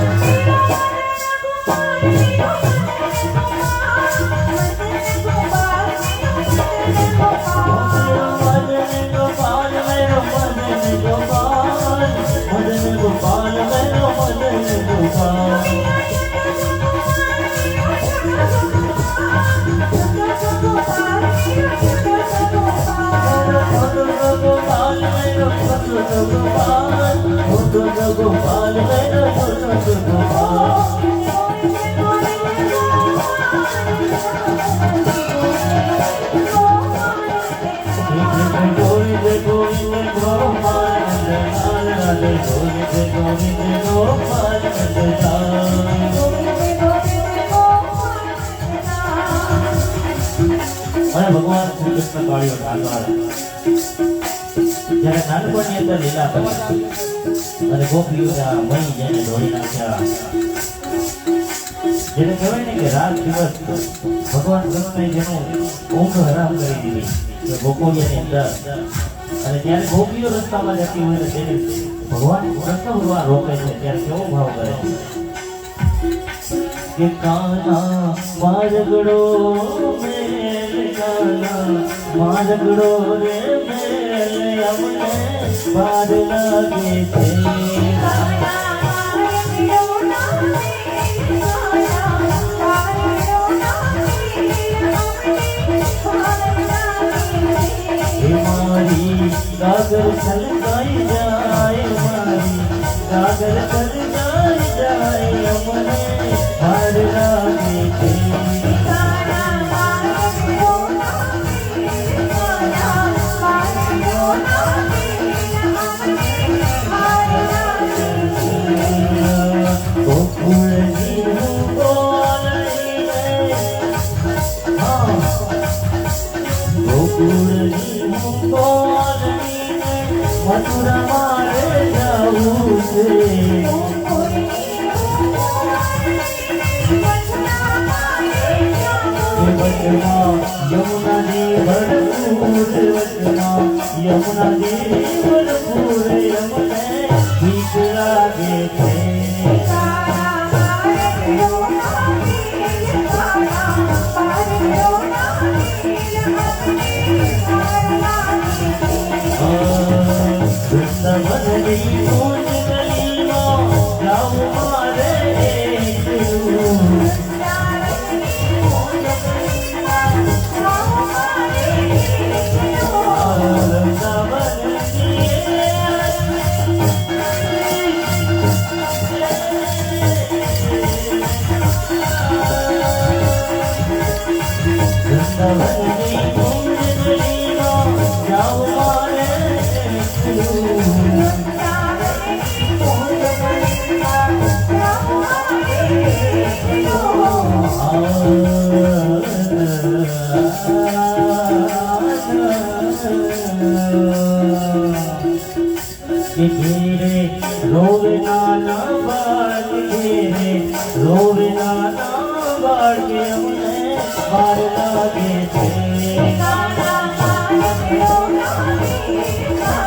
Thank અને ભગવાન શ્રી કૃષ્ણ કાળીઓ ઢાલવાળા અંદર લીલા કરી અને ગોપીઓના મહી જેને ધોઈ નાખ્યા. જેને કહેવાય ને કે રાત દિવસ ભગવાન કૃષ્ણએ જેનું ઊંઘ હરામ કરી દીધી. ગોકુળિયાની અંદર. અને ત્યારે ગોપીઓ રસ્તામાં જતી હોય ને તેને ભગવાન કૃષ્ણ ભગવાન છે કેવો ભાવ કરે છે? કે કાના મારગડો મારગડો રે મેલ, અમને બાર લાગે છે. મથુરા મારે જવું છે એ યમુના દેવ ભરપૂર વચમાં યમુનાજી Rolling on a body, rolling.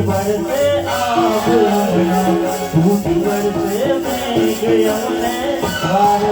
टूटी बढ़ते आग लगना टूटी बढ़ते मेघ यमुने बार